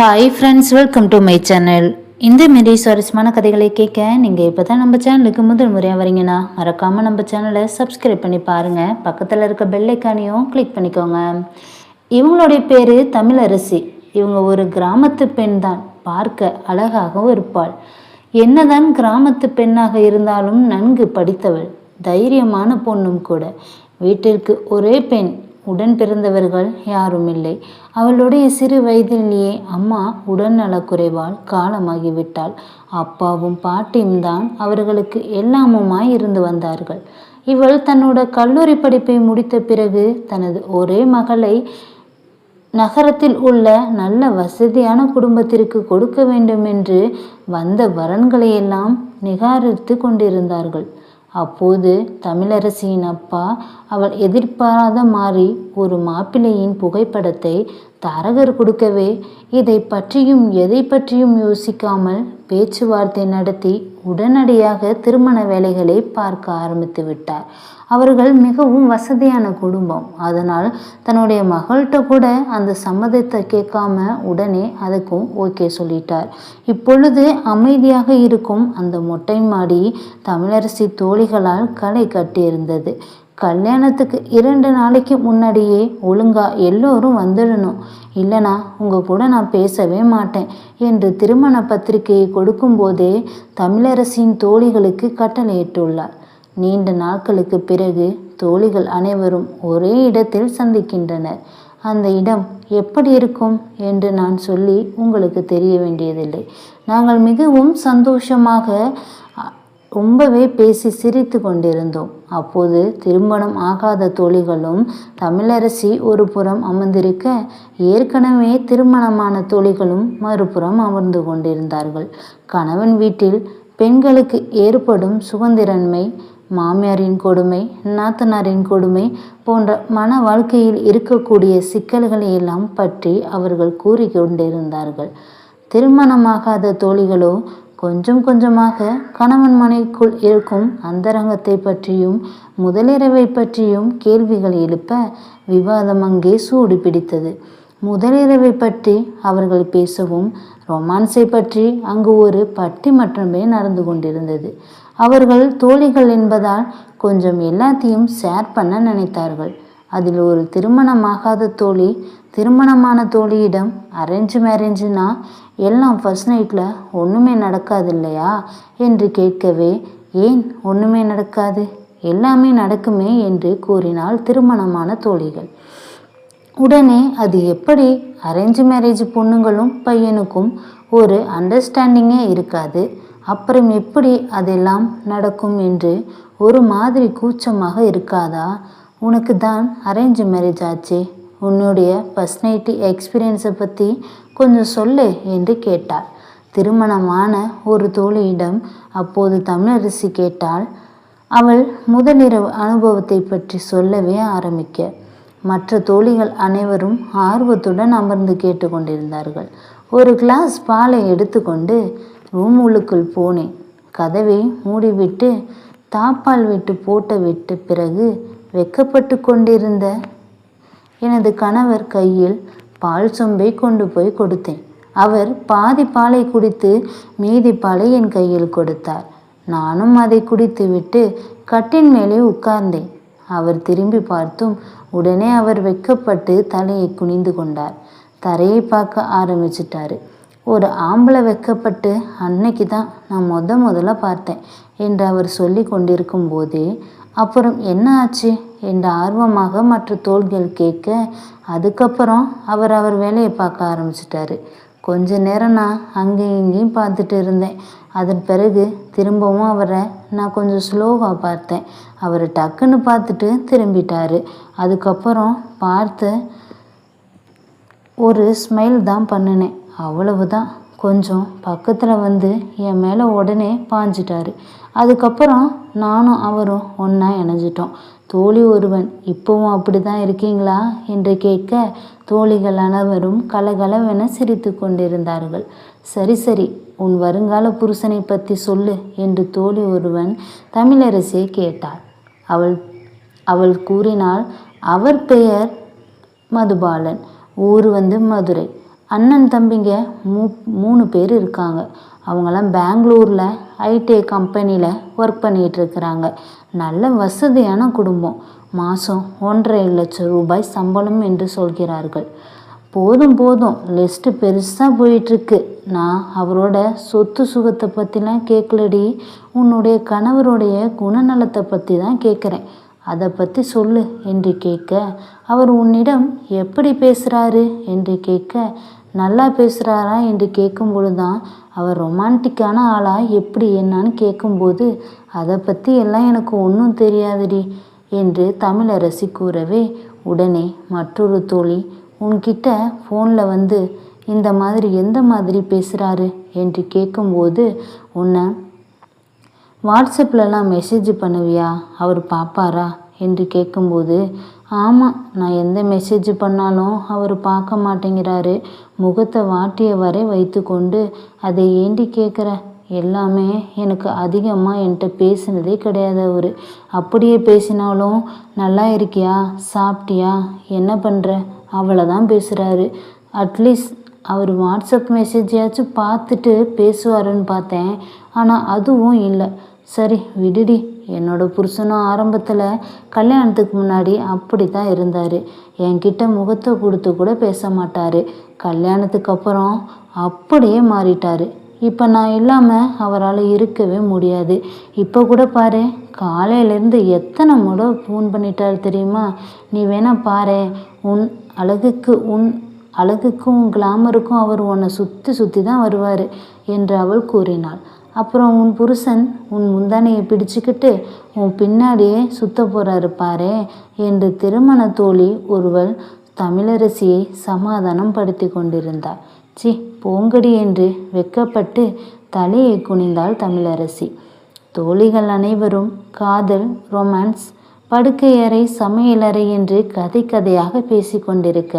Hi friends welcome to my channel இந்த மாரி சுவாரஸ்யமான கதைகளை கேட்க நீங்கள் இப்போ தான் நம்ம சேனலுக்கு முதல் முறையாக வரீங்கன்னா மறக்காமல் நம்ம சேனலை சப்ஸ்கிரைப் பண்ணி பாருங்கள் பக்கத்தில் இருக்க பெல்லைக்கானையும் கிளிக் பண்ணிக்கோங்க. இவங்களுடைய பேர் தமிழரசி. இவங்க ஒரு கிராமத்து பெண் தான். பார்க்க அழகாகவும் இருப்பாள். என்னதான் கிராமத்து பெண்ணாக இருந்தாலும் நன்கு படித்தவள். தைரியமான பொண்ணும் கூட. வீட்டிற்கு ஒரே பெண். உடன் பிறந்தவர்கள் யாரும் இல்லை அவளுடைய சிறு வயதிலேயே அம்மா உடல்நலக்குறைவால் காலமாகிவிட்டாள். அப்பாவும் பாட்டியும் தான் அவர்களுக்கு எல்லாமுமாய் இருந்து வந்தார்கள். இவள் தன்னோட கல்லூரி படிப்பை முடித்த பிறகு தனது ஒரே மகளை நகரத்தில் உள்ள நல்ல வசதியான குடும்பத்திற்கு கொடுக்க வேண்டும் என்று வந்த வரன்களையெல்லாம் நிகாரித்து கொண்டிருந்தார்கள். அப்போது தமிழரசியின் அப்பா அவள் எதிர்பாராத மாறி ஒரு மாப்பிள்ளையின் புகைப்படத்தை தரகர் கொடுக்கவே இதை பற்றியும் எதை பற்றியும் யோசிக்காமல் பேச்சுவார்த்தை நடத்தி உடனடியாக திருமண வேலைகளை பார்க்க ஆரம்பித்து விட்டார். அவர்கள் மிகவும் வசதியான குடும்பம். அதனால் தன்னுடைய மகள்கிட்ட கூட அந்த சம்மதத்தை கேட்காம உடனே அதுக்கும் ஓகே சொல்லிட்டார். இப்பொழுது அமைதியாக இருக்கும் அந்த மொட்டை மாடி தமிழரசி தோழிகளால் களை கட்டியிருந்தது. கல்யாணத்துக்கு இரண்டு நாளைக்கு முன்னாடியே ஒழுங்கா எல்லோரும் வந்துடணும். இல்லைனா உங்கள் கூட நான் பேசவே மாட்டேன் என்று திருமண பத்திரிகையை கொடுக்கும்போதே தமிழரசின் தோழிகளுக்கு கட்டளையிட்டுள்ளார். நீண்ட நாட்களுக்கு பிறகு தோழிகள் அனைவரும் ஒரே இடத்தில் சந்திக்கின்றனர். அந்த இடம் எப்படி இருக்கும் என்று நான் சொல்லி உங்களுக்கு தெரிய வேண்டியதில்லை. நாங்கள் மிகவும் சந்தோஷமாக ரொம்பவே பேசி சிரித்து கொண்டிருந்தோம். அப்போது திருமணம் ஆகாத தோழிகளும் தமிழரசி ஒரு புறம் அமர்ந்திருக்க ஏற்கனவே திருமணமான தோழிகளும் மறுபுறம் அமர்ந்து கொண்டிருந்தார்கள். கணவன் வீட்டில் பெண்களுக்கு ஏற்படும் சுதந்திரன்மை மாமியாரின் கொடுமை நாத்தனாரின் கொடுமை போன்ற மன வாழ்க்கையில் இருக்கக்கூடிய சிக்கல்களை எல்லாம் பற்றி அவர்கள் கூறிக்கொண்டிருந்தார்கள். திருமணமாகாத தோழிகளோ கொஞ்சம் கொஞ்சமாக கணவன் மனைக்குள் இருக்கும் அந்தரங்கத்தை பற்றியும் முதலிரவை பற்றியும் கேள்விகள் எழுப்ப விவாதம் அங்கே சூடு பிடித்தது. முதலிரவை பற்றி அவர்கள் பேசவும் ரொமான்ஸை பற்றி அங்கு ஒரு பட்டி மட்டுமே நடந்து கொண்டிருந்தது. அவர்கள் தோழிகள் என்பதால் கொஞ்சம் எல்லாத்தையும் ஷேர் பண்ண நினைத்தார்கள். அதில் ஒரு திருமணமாகாத தோழி திருமணமான தோழியிடம் அரேஞ்ச் மேரேஞ்சுனா எல்லாம் ஃபர்ஸ்ட் நைட்டில் ஒன்றுமே நடக்காது இல்லையா? என்று கேட்கவே ஏன் ஒன்றுமே நடக்காது? எல்லாமே நடக்குமே என்று கூறினாள் திருமணமான தோழிகள். உடனே அது எப்படி? அரேஞ்ச் மேரேஜ் பொண்ணுங்களும் பையனுக்கும் ஒரு அண்டர்ஸ்டாண்டிங்கே இருக்காது. அப்புறம் எப்படி அதெல்லாம் நடக்கும் என்று ஒரு மாதிரி கூச்சமாக இருக்காதா? உனக்கு தான் அரேஞ்ச் மேரேஜ் ஆச்சே. உன்னுடைய ஃபஸ்ட் நைட்டு எக்ஸ்பீரியன்ஸை பற்றி கொஞ்சம் சொல்லு என்று கேட்டாள். திருமணமான ஒரு தோழியிடம் அப்போது தமிழரசி கேட்டால் அவள் முதலிரவு அனுபவத்தை பற்றி சொல்லவே ஆரம்பிக்க. மற்ற தோழிகள் அனைவரும் ஆர்வத்துடன் அமர்ந்து கேட்டுக்கொண்டிருந்தார்கள். ஒரு கிளாஸ் பாலை எடுத்துக்கொண்டு ரூம் உள்ளுக்குள் போனேன். கதவை மூடிவிட்டு தாப்பால் விட்டு போட்ட விட்டு பிறகு வெக்கப்பட்டு கொண்டிருந்த எனது கணவர் கையில் பால் சொம்பை கொண்டு போய் கொடுத்தேன். அவர் பாதி பாலை குடித்து மீதி பாலை என் கையில் கொடுத்தார். நானும் அதை குடித்துவிட்டு கட்டின் மேலே உட்கார்ந்தேன். அவர் திரும்பி பார்த்தும் உடனே அவர் வெக்கப்பட்டு தலையை குனிந்து கொண்டார். தரையை பார்க்க ஆரம்பிச்சிட்டாரு. ஒரு ஆம்பளை வைக்கப்பட்டு அன்னைக்கு தான் நான் முத முதல்ல பார்த்தேன் என்று அவர் சொல்லி கொண்டிருக்கும் போதே அப்புறம் என்ன ஆச்சு? என்று ஆர்வமாக மற்ற தோள்கள் கேட்க அதுக்கப்புறம் அவர் அவர் வேலையை பார்க்க ஆரம்பிச்சிட்டாரு. கொஞ்ச நேரம் நான் அங்கேயும் இங்கேயும் பார்த்துட்டு இருந்தேன். அதன் பிறகு திரும்பவும் அவரை நான் கொஞ்சம் ஸ்லோவாக பார்த்தேன். அவர் டக்குன்னு பார்த்துட்டு திரும்பிட்டாரு. அதுக்கப்புறம் பார்த்து ஒரு ஸ்மைல் தான் பண்ணினேன். அவ்வளவுதான். கொஞ்சம் பக்கத்தில் வந்து என் மேலே உடனே பாஞ்சிட்டாரு. அதுக்கப்புறம் நானும் அவரும் ஒன்றா இணைஞ்சிட்டோம். தோழி ஒருவன் இப்போவும் அப்படி தான் இருக்கீங்களா? என்று கேட்க தோழிகள் அனைவரும் கலகலவென சிரித்து கொண்டிருந்தார்கள். சரி சரி உன் வருங்கால புருஷனை பற்றி சொல்லு என்று தோழி ஒருவன் தமிழரசியை கேட்டாள். அவள் அவள் கூறினால் அவர் பெயர் மதுபாலன் ஊர் வந்து மதுரை. அண்ணன் தம்பிங்க மூ மூணு பேர் இருக்காங்க. அவங்களாம் பெங்களூரில் ஐடி கம்பெனியில் ஒர்க் பண்ணிகிட்ருக்குறாங்க. நல்ல வசதியான குடும்பம். மாதம் ஒன்றரை லட்சம் ரூபாய் சம்பளம் என்று சொல்கிறார்கள். போதும் போதும். லிஸ்ட்டு பெருசாக போயிட்டுருக்கு நான் அவரோட சொத்து சுகத்தை பற்றிலாம் கேட்கலடி உன்னுடைய கணவருடைய குணநலத்தை பற்றி தான் கேட்குறேன் அதை பற்றி சொல்லு என்று கேட்க அவர் உன்னிடம் எப்படி பேசுகிறாரு என்று கேட்க நல்லா பேசுகிறாரா என்று கேட்கும்பொழுது தான் அவர் ரொமான்டிக்கான ஆளா எப்படி என்னான்னு கேட்கும்போது அதை பற்றி எல்லாம் எனக்கு ஒன்றும் தெரியாதுடி என்று தமிழரசி கூறவே உடனே மற்றொரு தோழி உன்கிட்ட ஃபோனில் வந்து இந்த மாதிரி எந்த மாதிரி பேசுகிறாரு என்று கேட்கும்போது உன்னை வாட்ஸ்அப்லலாம் மெசேஜ் பண்ணுவியா? அவர் பார்ப்பாரா என்று கேட்கும்போது ஆமாம் நான் எந்த மெசேஜ் பண்ணாலும் அவர் பார்க்க மாட்டேங்கிறாரு. முகத்தை வாட்டிய வரை வைத்துக்கொண்டு அதை ஏண்டி கேட்குற எல்லாமே எனக்கு அதிகமாக என்கிட்ட பேசினதே கிடையாது அவர். அப்படியே பேசினாலும் நல்லா இருக்கியா? சாப்பிட்டியா? என்ன பண்ணுற அவ்வளோதான் பேசுகிறாரு அட்லீஸ்ட் அவர் வாட்ஸ்அப் மெசேஜையாச்சும் பார்த்துட்டு பேசுவாருன்னு பார்த்தேன். ஆனால் அதுவும் இல்லை. சரி விடுடி. என்னோட புருஷனும் ஆரம்பத்தில் கல்யாணத்துக்கு முன்னாடி அப்படி தான் இருந்தார். என்கிட்ட முகத்தை கொடுத்து கூட பேச மாட்டார். கல்யாணத்துக்கு அப்புறம் அப்படியே மாறிட்டார். இப்போ நான் இல்லாமல் அவரால் இருக்கவே முடியாது. இப்போ கூட பாரு காலையிலேருந்து எத்தனை முறை ஃபோன் பண்ணிட்டாரு தெரியுமா? நீ வேணா பாரு உன் அழகுக்கு உன் அழகுக்கும் கிளாமருக்கும் அவர் உன்னை சுற்றி சுற்றி தான் வருவார் என்று அவள் கூறினாள். அப்புறம் உன் புருஷன் உன் முந்தானையை பிடிச்சுக்கிட்டு உன் பின்னாடியே சுத்த போகிறாரு பாரே என்று திருமண தோழி ஒருவள் தமிழரசியை சமாதானம் படுத்தி கொண்டிருந்தாள் சி போங்கடி என்று வெக்கப்பட்டு தலையை குனிந்தாள் தமிழரசி. தோழிகள் அனைவரும் காதல் ரொமான்ஸ் படுக்கையறை சமையலறை என்று கதை கதையாக பேசிக்கொண்டிருக்க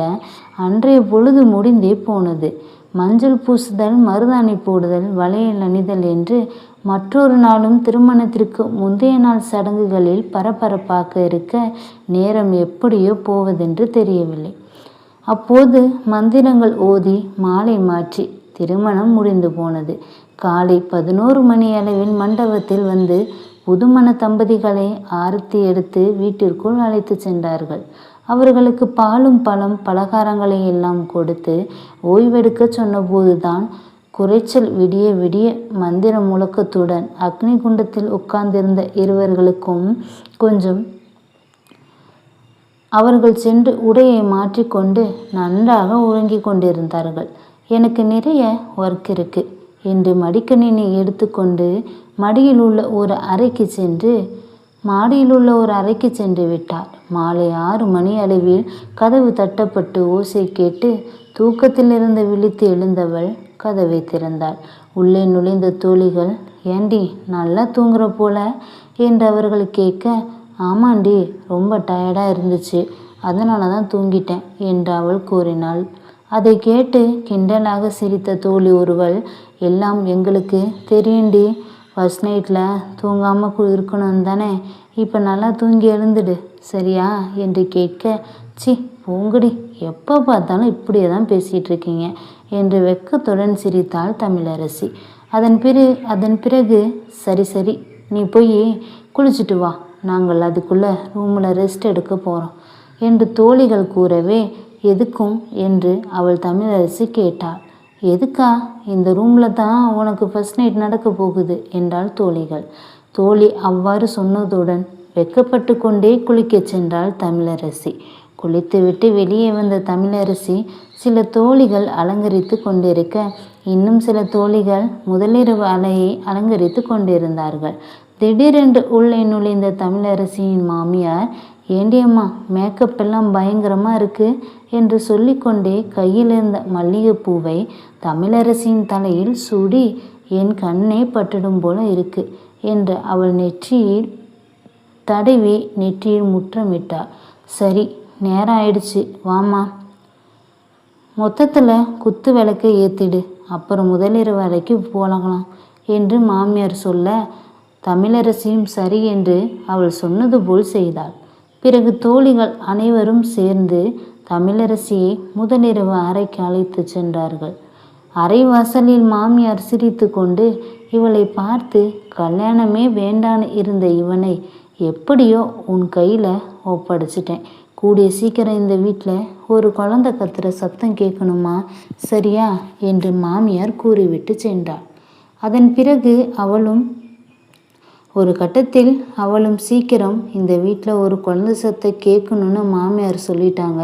அன்றைய பொழுது முடிந்தே போனது. மஞ்சள் பூசுதல் மருதாணி போடுதல் வளையல் அணிதல் என்று மற்றொரு நாளும் திருமணத்திற்கு முந்தைய நாள் சடங்குகளில் பரபரப்பாக இருக்க நேரம் எப்படியோ போவதென்று தெரியவில்லை. அப்போது மந்திரங்கள் ஓதி மாலை மாற்றி திருமணம் முடிந்து போனது. காலை பதினோரு மணி அளவில் மண்டபத்தில் வந்து புதுமண தம்பதிகளை ஆரத்தி எடுத்து வீட்டிற்குள் அழைத்து சென்றார்கள். அவர்களுக்கு பாலும் பழம் பலகாரங்களை எல்லாம் கொடுத்து ஓய்வெடுக்க சொன்னபோதுதான் குறைச்சல் விடிய விடிய மந்திர முழக்கத்துடன் அக்னி குண்டத்தில் உட்கார்ந்திருந்த இருவர்களுக்கும் கொஞ்சம் அவர்கள் சென்று உடையை மாற்றிக்கொண்டு நன்றாக உறங்கிக் கொண்டிருந்தார்கள். எனக்கு நிறைய ஒர்க் இருக்கு என்று மடிக்கணினி எடுத்துக்கொண்டு மடியில் உள்ள ஒரு அறைக்கு சென்று மாடியில் உள்ள ஒரு அறைக்கு சென்று விட்டார் மாலை ஆறு மணி அளவில் கதவு தட்டப்பட்டு ஓசை கேட்டு தூக்கத்திலிருந்து விழித்து எழுந்தவள் கதவை திறந்தாள். உள்ளே நுழைந்த தோழிகள் ஏண்டி நல்லா தூங்குற போல? என்று அவர்கள் கேட்க ஆமாண்டி ரொம்ப டயர்டாக இருந்துச்சு. அதனால தான் தூங்கிட்டேன் என்று அவள் கூறினாள். அதை கேட்டு கிண்டலாக சிரித்த தோழி ஒருவள் எல்லாம் எங்களுக்கு தெரியுண்டி ஃபஸ்ட் நைட்டில் தூங்காமல் இருக்கணும் தானே? இப்போ நல்லா தூங்கி எழுந்துடு சரியா? என்று கேட்க சி போங்கடி. எப்போ பார்த்தாலும் இப்படியே தான் பேசிகிட்டு இருக்கீங்க என்று வெக்கத்துடன் சிரித்தாள் தமிழரசி. அதன் பிறகு அதன் பிறகு சரி சரி நீ போய் குளிச்சுட்டு வா. நாங்கள் அதுக்குள்ளே ரூமில் ரெஸ்ட் எடுக்க போகிறோம் என்று தோழிகள் கூறவே எதுக்கும்? என்று அவள் தமிழரசி கேட்டாள். எதுக்கா? இந்த ரூமில் தான் உனக்கு ஃபர்ஸ்ட் நைட் நடக்க போகுது என்றாள் தோழிகள். தோழி அவ்வாறு சொன்னதுடன் வெக்கப்பட்டு கொண்டே குளிக்கச் சென்றாள் தமிழரசி. குளித்துவிட்டு வெளியே வந்த தமிழரசி சில தோழிகள் அலங்கரித்து கொண்டிருக்க இன்னும் சில தோழிகள் முதலிரவு அலையை அலங்கரித்து கொண்டிருந்தார்கள். திடீரென்று உள்ளே நுழைந்த தமிழரசியின் மாமியார் ஏண்டியம்மா மேக்கப் எல்லாம் பயங்கரமாக இருக்கு என்று சொல்லிக்கொண்டே கையில் இருந்த மல்லிகைப்பூவை தமிழரசியின் தலையில் சுடி என் கண்ணே பட்டுடும் போல இருக்கு என்று அவள் நெற்றியில் தடவி நெற்றியில் முற்றமிட்டாள். சரி நேரம் ஆயிடுச்சு வாமா மொத்தத்தில் குத்து விளக்கை ஏற்றிடு அப்புறம் முதலிரவு வரைக்கும் போகலாம் என்று மாமியார் சொல்ல தமிழரசியும் சரி என்று அவள் சொன்னது போல் செய்தாள். பிறகு தோழிகள் அனைவரும் சேர்ந்து தமிழரசியை முதலிரவு அறைக்கு அழைத்து சென்றார்கள். அறை வாசலில் மாமியார் சிரித்து கொண்டு இவளை பார்த்து கல்யாணமே வேண்டான்னு இருந்த இவனை எப்படியோ உன் கையில் ஒப்படைச்சிட்டேன். கூடிய சீக்கிரம் இந்த வீட்டில் ஒரு குழந்தை கத்துற சத்தம் கேட்கணுமா? சரியா? என்று மாமியார் கூறிவிட்டு சென்றாள். அதன் பிறகு அவளும் ஒரு கட்டத்தில் அவளும் சீக்கிரம் இந்த வீட்டில் ஒரு குழந்தை சத்தை கேட்கணுன்னு மாமியார் சொல்லிட்டாங்க.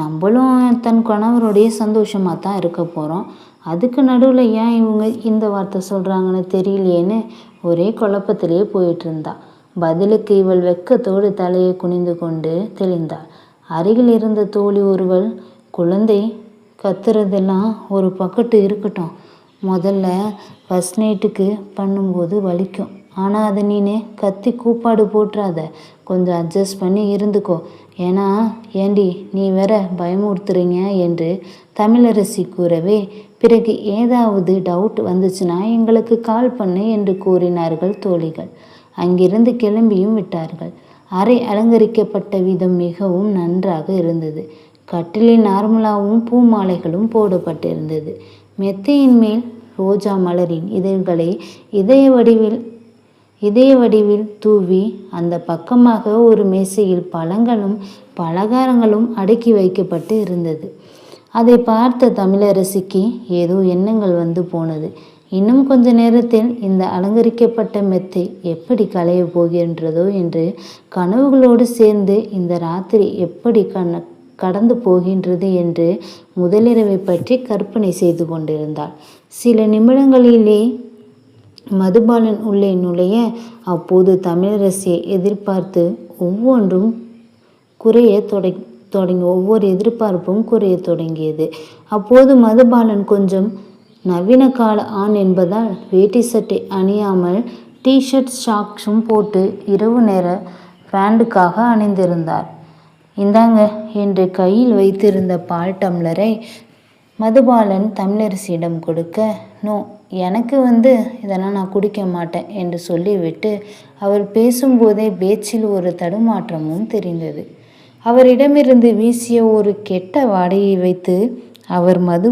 நம்மளும் தன் கணவருடைய சந்தோஷமாக தான் இருக்க போகிறோம் அதுக்கு நடுவில் ஏன் இவங்க இந்த வார்த்தை சொல்கிறாங்கன்னு தெரியலையேன்னு ஒரே குழப்பத்திலேயே போயிட்டு இருந்தா. பதிலுக்கு இவள் வெக்கத்தோடு தலையை குனிந்து கொண்டு தெளிந்தாள் அருகில் இருந்த தோழி ஒருவள் குழந்தை கத்துறதெல்லாம் ஒரு பக்கட்டு இருக்கட்டும். முதல்ல ஃபஸ்ட் நைட்டுக்கு பண்ணும்போது வலிக்கும். ஆனால் அதை நீனே கத்தி கூப்பாடு போட்டுறாத. கொஞ்சம் அட்ஜஸ்ட் பண்ணி இருந்துக்கோ. ஏன்னா ஏண்டி நீ வேற பயமுறுத்துறீங்க என்று தமிழரசி கூறவே பிறகு ஏதாவது டவுட் வந்துச்சுன்னா எங்களுக்கு கால் பண்ணு என்று கூறினார்கள் தோழிகள். அங்கிருந்து கிளம்பியும் விட்டார்கள். அறை அலங்கரிக்கப்பட்ட விதம் மிகவும் நன்றாக இருந்தது. கட்டிலின் நார்மலாகவும் பூ மாலைகளும் போடப்பட்டிருந்தது. மெத்தையின் மேல் ரோஜா மலரின் இதழ்களை இதய வடிவில் இதய வடிவில் தூவி அந்த பக்கமாக ஒரு மேசையில் பழங்களும் பலகாரங்களும் அடுக்கி வைக்கப்பட்டு இருந்தது. அதை பார்த்த தமிழரசிக்கு ஏதோ எண்ணங்கள் வந்து போனது. இன்னும் கொஞ்ச நேரத்தில் இந்த அலங்கரிக்கப்பட்ட மெத்தை எப்படி களைய போகின்றதோ என்று கனவுகளோடு சேர்ந்து இந்த ராத்திரி எப்படி கண கடந்து போகின்றது என்று முதலிரவை பற்றி கற்பனை செய்து கொண்டிருந்தாள். சில நிமிடங்களிலே மதுபாலன் உள்ளே நுழைய அப்போது தமிழரசியை எதிர்பார்த்து ஒவ்வொன்றும் குறைய தொடங்கி தொடங்கி ஒவ்வொரு எதிர்பார்ப்பும் குறைய தொடங்கியது. அப்போது மதுபாலன் கொஞ்சம் நவீன கால ஆண் என்பதால் வேட்டி சட்டை அணியாமல் டிஷர்ட் ஷாக்ஸும் போட்டு இரவு நேர பேண்டுக்காக அணிந்திருந்தார். இந்தாங்க என்று கையில் வைத்திருந்த பால் டம்ளரை மதுபாலன் தமிழரசியிடம் கொடுக்க நோ எனக்கு வந்து இதெல்லாம் நான் குடிக்க மாட்டேன் என்று சொல்லிவிட்டு அவர் பேசும்போதே பேச்சில் ஒரு தடுமாற்றமும் தெரிந்தது. அவரிடமிருந்து வீசிய ஒரு கெட்ட வாடையை வைத்து அவர் மது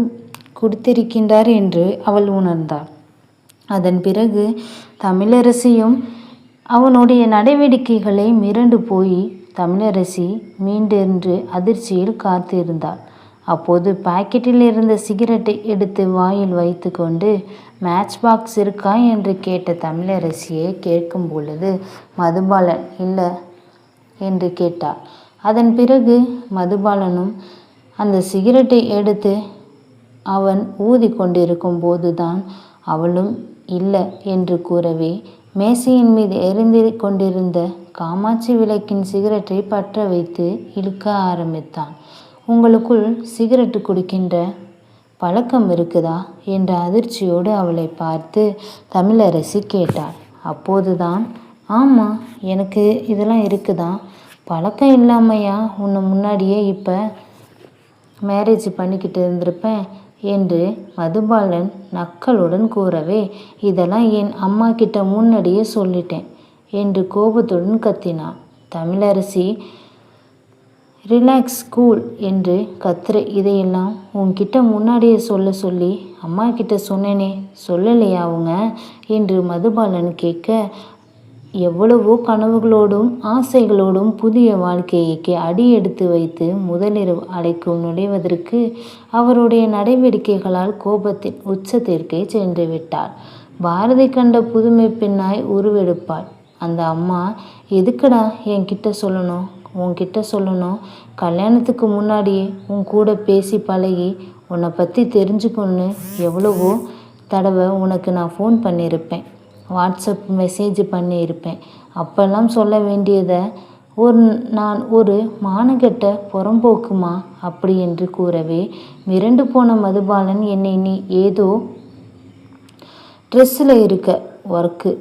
குடித்திருக்கின்றார் என்று அவள் உணர்ந்தாள். அதன் பிறகு தமிழரசியும் அவனுடைய நடவடிக்கைகளை மிரண்டு போய் தமிழரசி மீண்டென்று அதிர்ச்சியில் காத்திருந்தாள். அப்போது பாக்கெட்டில் இருந்த சிகரெட்டை எடுத்து வாயில் வைத்து கொண்டு மேட்ச் பாக்ஸ் இருக்கா? என்று கேட்ட தமிழரசியை கேட்கும் பொழுது மதுபாலன் இல்லை என்று கேட்டார். அதன் பிறகு மதுபாலனும் அந்த சிகரெட்டை எடுத்து அவன் ஊதி கொண்டிருக்கும் போதுதான் அவளும் இல்லை என்று கூறவே மேசையின் மீது எரிந்து கொண்டிருந்த காமாட்சி விளக்கின் சிகரெட்டை பற்ற வைத்து இழுக்க ஆரம்பித்தான். உங்களுக்குள் சிகரெட்டு குடிக்கின்ற பழக்கம் இருக்குதா? என்ற அதிர்ச்சியோடு அவளை பார்த்து தமிழரசி கேட்டாள். அப்போதுதான் ஆமாம் எனக்கு இதெல்லாம் இருக்குதா? பழக்கம் இல்லாமையா? உன்னை முன்னாடியே இப்போ மேரேஜ் பண்ணிக்கிட்டு இருந்திருப்பேன் என்று மதுபாலன் நக்களுடன் கூறவே இதெல்லாம் என் அம்மா கிட்ட முன்னாடியே சொல்லிட்டேன் என்று கோபத்துடன் கத்தினான் தமிழரசி. ரிலாக்ஸ் கூல் என்று கத்துற இதையெல்லாம் உன்கிட்ட முன்னாடியே சொல்ல சொல்லி அம்மா கிட்ட சொன்னேனே சொல்லலையா அவங்க? என்று மதுபாலன் கேட்க எவ்வளவோ கனவுகளோடும் ஆசைகளோடும் புதிய வாழ்க்கைக்கு அடி எடுத்து வைத்து முதலிரவு அடைக்கும் நுழைவதற்கு அவருடைய நடவடிக்கைகளால் கோபத்தின் உச்சத்திற்கே சென்று விட்டார் பாரதி கண்ட புதுமை பெண்ணாய் உருவெடுப்பாள். அந்த அம்மா எதுக்குடா என்கிட்ட சொல்லணும்? உன்கிட்ட சொல்லணும். கல்யாணத்துக்கு முன்னாடியே உன் கூட பேசி பழகி உன்னை பற்றி தெரிஞ்சுக்கணுன்னு எவ்வளவோ தடவை உனக்கு நான் ஃபோன் பண்ணியிருப்பேன். வாட்ஸ்அப் மெசேஜ் பண்ணியிருப்பேன். அப்போல்லாம் சொல்ல வேண்டியதை ஒரு நான் ஒரு மானகெட்ட புறம்போக்குமா அப்படி என்று கூறவே மிரண்டு போன மதுபாலன் என்னை நீ ஏதோ ட்ரெஸ்ஸில் இருக்க ஒர்க்கு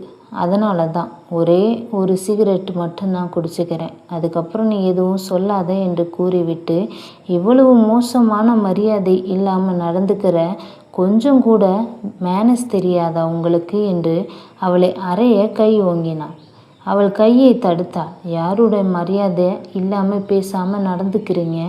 அதனால தான் ஒரே ஒரு சிகரெட் மட்டும்தான் குடிச்சுக்கிறேன். அதுக்கப்புறம் நீ எதுவும் சொல்லாத என்று கூறிவிட்டு இவ்வளவு மோசமான மரியாதை இல்லாமல் நடந்துக்கிற கொஞ்சம் கூட மேனஸ் தெரியாதா உங்களுக்கு? என்று அவளை அறைய கை ஓங்கினாள். அவள் கையை தடுத்தாள். யாருடைய மரியாதை இல்லாமல் பேசாமல் நடந்துக்கிறீங்க?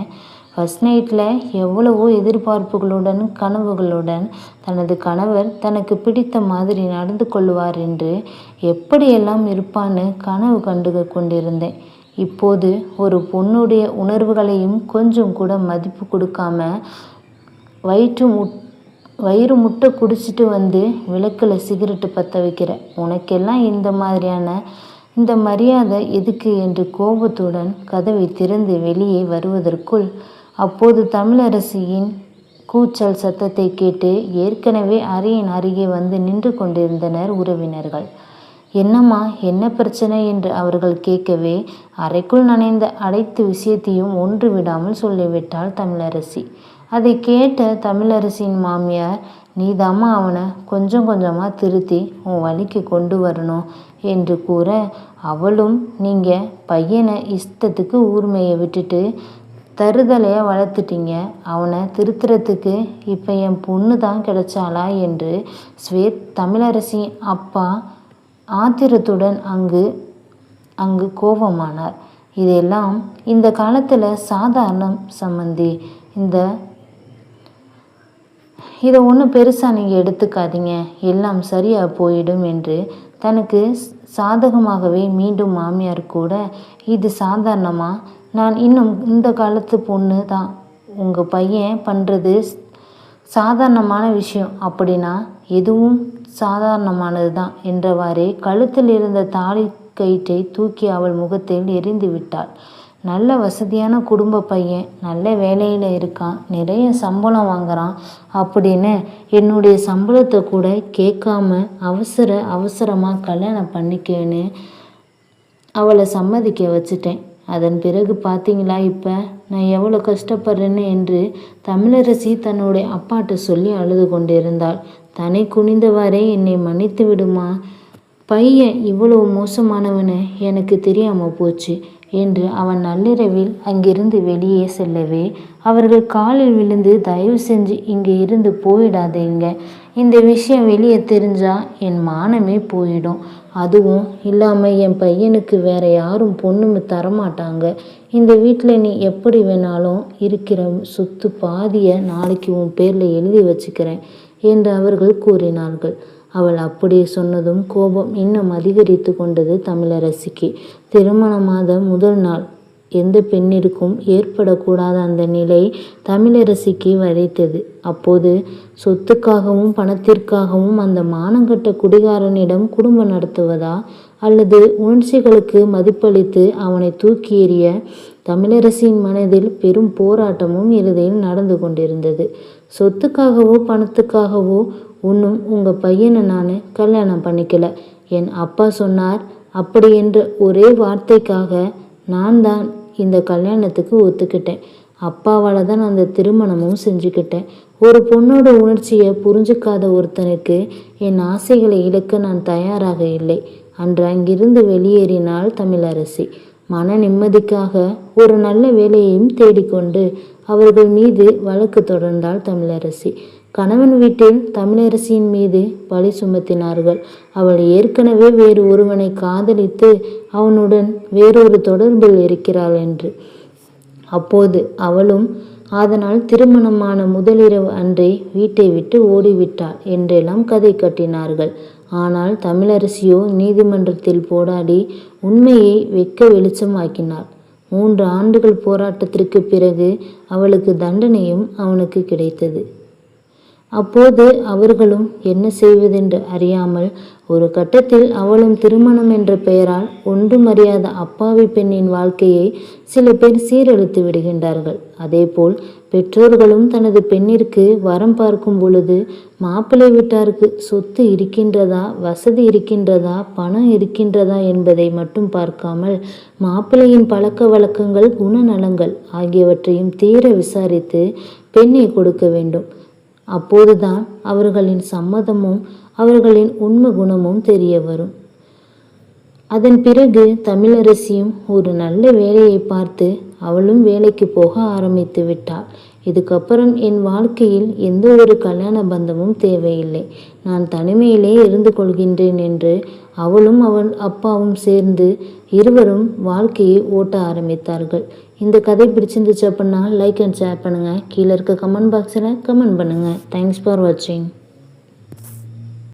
ஃபஸ்ட் நைட்டில் எவ்வளவோ எதிர்பார்ப்புகளுடன் கனவுகளுடன் தனது கணவர் தனக்கு பிடித்த மாதிரி நடந்து கொள்வார் என்று எப்படியெல்லாம் இருப்பான்னு கனவு கண்டு கொண்டிருந்தேன். இப்போது ஒரு பொண்ணுடைய உணர்வுகளையும் கொஞ்சம் கூட மதிப்பு கொடுக்காம வயிற்று முட் வயிறு முட்டை குடிச்சிட்டு வந்து விளக்கில் சிகரெட்டு பற்ற வைக்கிற. உனக்கெல்லாம் இந்த மாதிரியான இந்த மரியாதை எதுக்கு என்று கோபத்துடன் கதவை திறந்து வெளியே வருவதற்குள் அப்போது தமிழரசியின் கூச்சல் சத்தத்தை கேட்டு ஏற்கனவே அறையின் அருகே வந்து நின்று கொண்டிருந்தனர் உறவினர்கள். என்னம்மா என்ன பிரச்சனை? என்று அவர்கள் கேட்கவே அறைக்குள் நனைந்த அனைத்து விஷயத்தையும் ஒன்று விடாமல் சொல்லிவிட்டாள் தமிழரசி. அதை கேட்ட தமிழரசியின் மாமியார் நீதாம்மா அவனை கொஞ்சம் கொஞ்சமாக திருத்தி உன் வழிக்கு கொண்டு வரணும் என்று கூற அவளும் நீங்கள் பையனை இஷ்டத்துக்கு ஊர்மையை விட்டுட்டு தருதலையாக வளர்த்துட்டீங்க? அவனை திருத்துறதுக்கு இப்போ என் பொண்ணு தான் கிடைச்சாளா என்று ஸ்வேத் தமிழரசி அப்பா ஆத்திரத்துடன் அங்கு அங்கு கோபமானார். இதெல்லாம் இந்த காலத்தில் சாதாரணம் சம்மந்தி இந்த இதை ஒன்றும் பெருசாக நீங்கள் எடுத்துக்காதீங்க. எல்லாம் சரியாக போயிடும் என்று தனக்கு சாதகமாகவே மீண்டும் மாமியார் கூட இது சாதாரணமாக நான் இன்னும் இந்த காலத்து பொண்ணு தான். உங்கள் பையன் பண்ணுறது சாதாரணமான விஷயம். அப்படின்னா எதுவும் சாதாரணமானது தான் என்றவாறே கழுத்தில் இருந்த தாலி கயிற்றை தூக்கி அவள் முகத்தில் எரிந்து விட்டாள். நல்ல வசதியான குடும்ப பையன் நல்ல வேலையில் இருக்கான் நிறைய சம்பளம் வாங்குறான் அப்படின்னு என்னுடைய சம்பளத்தை கூட கேட்காம அவசர அவசரமாக கல்யாணம் பண்ணிக்கன்னு அவளை சம்மதிக்க வச்சுட்டேன். அதன் பிறகு பார்த்தீங்களா இப்போ? நான் எவ்வளோ கஷ்டப்படுறேன்னு என்று தமிழரசி தன்னுடைய அப்பாட்ட சொல்லி அழுது கொண்டிருந்தாள். தனி குனிந்தவாறே என்னை மன்னித்து விடுமா? பையன் இவ்வளவு மோசமானவனு எனக்கு தெரியாமல் போச்சு என்று அவன் நள்ளிரவில் அங்கிருந்து வெளியே செல்லவே அவர்கள் காலில் விழுந்து தயவு செஞ்சு இங்கே இருந்து போயிடாதீங்க. இந்த விஷயம் வெளியே தெரிஞ்சால் என் மானமே போயிடும். அதுவும் இல்லாமல் என் பையனுக்கு வேற யாரும் பொண்ணுமே தரமாட்டாங்க. இந்த வீட்டில் நீ எப்படி வேணாலும் இருக்கிற சொத்து பாதியை நாளைக்கு உன் பேரில் எழுதி வச்சுக்கிறேன் என்று அவர்கள் கூறினார்கள். அவள் அப்படியே சொன்னதும் கோபம் இன்னும் அதிகரித்து கொண்டது தமிழரசிக்கு. திருமணமாத முதல் நாள். எந்த பெண்ணிற்கும் ஏற்படக்கூடாத அந்த நிலை தமிழரசிக்கு வதைத்தது. அப்போது சொத்துக்காகவும் பணத்திற்காகவும் அந்த மானங்கட்ட குடிகாரனிடம் குடும்பம் நடத்துவதா அல்லது உணர்ச்சிகளுக்கு மதிப்பளித்து அவனை தூக்கி எறிய தமிழரசியின் மனதில் பெரும் போராட்டமும் இறுதியில் நடந்து கொண்டிருந்தது. சொத்துக்காகவோ பணத்துக்காகவோ இன்னும் உங்கள் பையனை நான் கல்யாணம் பண்ணிக்கல. என் அப்பா சொன்னார் அப்படி என்ற ஒரே வார்த்தைக்காக நான் தான் இந்த கல்யாணத்துக்கு ஒத்துக்கிட்டேன். அப்பாவால் தான் அந்த திருமணமும் செஞ்சுக்கிட்டேன். ஒரு பொண்ணோட உணர்ச்சியை புரிஞ்சுக்காத ஒருத்தனுக்கு என் ஆசைகளை இழக்க நான் தயாராக இல்லை. அன்று அங்கிருந்து வெளியேறினாள் தமிழரசி. மன நிம்மதிக்காக ஒரு நல்ல வேலையையும் தேடிக்கொண்டு அவர்கள் மீது வழக்கு தொடர்ந்தாள் தமிழரசி. கணவன் வீட்டில் தமிழரசியின் மீது பழி சுமத்தினார்கள். அவள் ஏற்கனவே வேறு ஒருவனை காதலித்து அவனுடன் வேறொரு தொடர்பில் இருக்கிறாள் என்று. அப்போது அவளும் அதனால் திருமணமான முதலிரவு அன்றே வீட்டை விட்டு ஓடிவிட்டாள் என்றெல்லாம் கதை கட்டினார்கள். ஆனால் தமிழரசியோ நீதிமன்றத்தில் போராடி உண்மையை வெக்க வெளிச்சமாக்கினாள். மூன்று ஆண்டுகள் போராட்டத்திற்கு பிறகு அவளுக்கு தண்டனையும் அவனுக்கு கிடைத்தது. அப்போது அவர்களும் என்ன செய்வதென்று அறியாமல் ஒரு கட்டத்தில் அவளும் திருமணம் என்ற பெயரால் ஒன்றும் அறியாத அப்பாவி பெண்ணின் வாழ்க்கையை சில பேர் சீரழித்து விடுகின்றார்கள். அதேபோல் பெற்றோர்களும் தனது பெண்ணிற்கு வரம் பார்க்கும் பொழுது மாப்பிள்ளை வீட்டாருக்கு சொத்து இருக்கின்றதா வசதி இருக்கின்றதா பணம் இருக்கின்றதா என்பதை மட்டும் பார்க்காமல் மாப்பிள்ளையின் பழக்க வழக்கங்கள் குணநலங்கள் ஆகியவற்றையும் தீர விசாரித்து பெண்ணை கொடுக்க வேண்டும். அப்போதுதான் அவர்களின் சம்மதமும் அவர்களின் உண்மை குணமும் தெரிய வரும். அதன் பிறகு தமிழரசியும் ஒரு நல்ல வேலையை பார்த்து அவளும் வேலைக்கு போக ஆரம்பித்து விட்டாள். இதுக்கப்புறம் என் வாழ்க்கையில் எந்த ஒரு கல்யாண பந்தமும் தேவையில்லை. நான் தனிமையிலே இருந்து கொள்கின்றேன் என்று அவளும் அவள் அப்பாவும் சேர்ந்து இருவரும் வாழ்க்கையை ஓட்ட ஆரம்பித்தார்கள். இந்த கதை பிடிச்சிருந்துச்சு அப்படின்னா லைக் அண்ட் ஷேர் பண்ணுங்கள் கீழே இருக்க கமெண்ட் பாக்ஸில் கமெண்ட் பண்ணுங்கள் தேங்க்ஸ் ஃபார் வாட்சிங்